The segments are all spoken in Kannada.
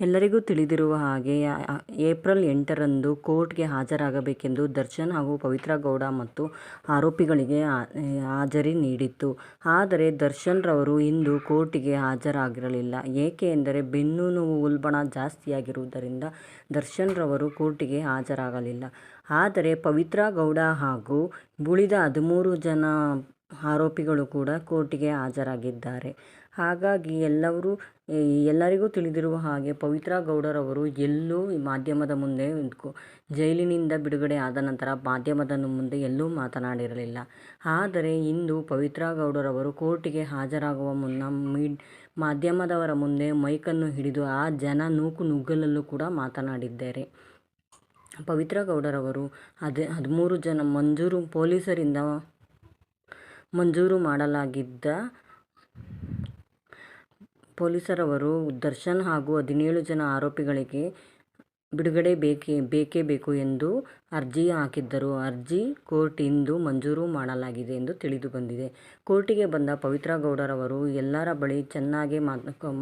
ಎಲ್ಲರಿಗೂ ತಿಳಿದಿರುವ ಹಾಗೆ ಏಪ್ರಿಲ್ ಎಂಟರಂದು ಕೋರ್ಟ್ಗೆ ಹಾಜರಾಗಬೇಕೆಂದು ದರ್ಶನ್ ಹಾಗೂ ಪವಿತ್ರ ಗೌಡ ಮತ್ತು ಆರೋಪಿಗಳಿಗೆ ಹಾಜರಿ ನೀಡಿತ್ತು. ಆದರೆ ದರ್ಶನ್ ರವರು ಇಂದು ಕೋರ್ಟಿಗೆ ಹಾಜರಾಗಿರಲಿಲ್ಲ. ಏಕೆ ಎಂದರೆ ಬೆನ್ನು ನೋವು ಉಲ್ಬಣ ಜಾಸ್ತಿಯಾಗಿರುವುದರಿಂದ ದರ್ಶನ್ ರವರು ಕೋರ್ಟಿಗೆ ಹಾಜರಾಗಲಿಲ್ಲ. ಆದರೆ ಪವಿತ್ರ ಗೌಡ ಹಾಗೂ ಉಳಿದ ಹದಿಮೂರು ಜನ ಆರೋಪಿಗಳು ಕೂಡ ಕೋರ್ಟಿಗೆ ಹಾಜರಾಗಿದ್ದಾರೆ. ಹಾಗಾಗಿ ಎಲ್ಲರೂ ಎಲ್ಲರಿಗೂ ತಿಳಿದಿರುವ ಹಾಗೆ ಪವಿತ್ರ ಗೌಡರವರು ಎಲ್ಲೂ ಮಾಧ್ಯಮದ ಮುಂದೆ ಜೈಲಿನಿಂದ ಬಿಡುಗಡೆ ಆದ ನಂತರ ಮಾಧ್ಯಮದ ಮುಂದೆ ಎಲ್ಲೂ ಮಾತನಾಡಿರಲಿಲ್ಲ. ಆದರೆ ಇಂದು ಪವಿತ್ರ ಗೌಡರವರು ಕೋರ್ಟಿಗೆ ಹಾಜರಾಗುವ ಮುನ್ನ ಮಾಧ್ಯಮದವರ ಮುಂದೆ ಮೈಕನ್ನು ಹಿಡಿದು ಆ ಜನ ನೂಕು ನುಗ್ಗಲಲ್ಲೂ ಕೂಡ ಮಾತನಾಡಿದ್ದಾರೆ. ಪವಿತ್ರ ಗೌಡರವರು ಅದೇ ಹದಿಮೂರು ಜನ ಮಂಜೂರು ಪೊಲೀಸರಿಂದ ಮಂಜೂರು ಮಾಡಲಾಗಿದ್ದ ಪೊಲೀಸರವರು ದರ್ಶನ್ ಹಾಗೂ ಹದಿನೇಳು ಜನ ಆರೋಪಿಗಳಿಗೆ ಬಿಡುಗಡೆ ಬೇಕೇ ಬೇಕೇ ಬೇಕು ಎಂದು ಅರ್ಜಿ ಹಾಕಿದ್ದರು. ಅರ್ಜಿ ಕೋರ್ಟ್ ಇಂದು ಮಂಜೂರು ಮಾಡಲಾಗಿದೆ ಎಂದು ತಿಳಿದು ಬಂದಿದೆ ಕೋರ್ಟಿಗೆ ಬಂದ ಪವಿತ್ರ ಗೌಡರವರು ಎಲ್ಲರ ಬಳಿ ಚೆನ್ನಾಗಿ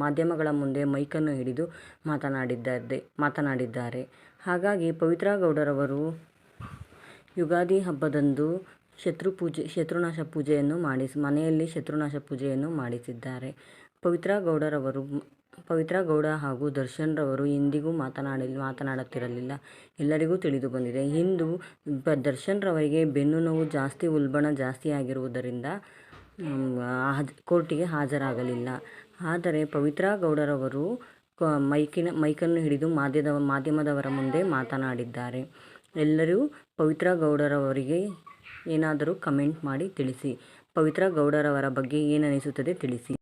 ಮಾಧ್ಯಮಗಳ ಮುಂದೆ ಮೈಕನ್ನು ಹಿಡಿದು ಮಾತನಾಡಿದ್ದಾರೆ. ಹಾಗಾಗಿ ಪವಿತ್ರ ಗೌಡರವರು ಯುಗಾದಿ ಹಬ್ಬದಂದು ಶತ್ರುನಾಶ ಪೂಜೆಯನ್ನು ಮಾಡಿಸಿ, ಮನೆಯಲ್ಲಿ ಶತ್ರುನಾಶ ಪೂಜೆಯನ್ನು ಮಾಡಿಸಿದ್ದಾರೆ. ಪವಿತ್ರ ಗೌಡರವರು, ಪವಿತ್ರ ಗೌಡ ಹಾಗೂ ದರ್ಶನ್ರವರು ಇಂದಿಗೂ ಮಾತನಾಡಿ, ಮಾತನಾಡುತ್ತಿರಲಿಲ್ಲ. ಎಲ್ಲರಿಗೂ ತಿಳಿದು ಬಂದಿದೆ ಇಂದು ದರ್ಶನ್ ರವರಿಗೆ ಬೆನ್ನು ನೋವು ಜಾಸ್ತಿ, ಉಲ್ಬಣ ಜಾಸ್ತಿ ಆಗಿರುವುದರಿಂದ ಕೋರ್ಟಿಗೆ ಹಾಜರಾಗಲಿಲ್ಲ. ಆದರೆ ಪವಿತ್ರ ಗೌಡರವರು ಮೈಕಿನ, ಮೈಕನ್ನು ಹಿಡಿದು ಮಾಧ್ಯಮದವರ ಮುಂದೆ ಮಾತನಾಡಿದ್ದಾರೆ. ಎಲ್ಲರೂ ಪವಿತ್ರ ಗೌಡರವರಿಗೆ ಏನಾದರೂ ಕಮೆಂಟ್ ಮಾಡಿ ತಿಳಿಸಿ. ಪವಿತ್ರ ಗೌಡರವರ ಬಗ್ಗೆ ಏನನಿಸುತ್ತದೆ ತಿಳಿಸಿ.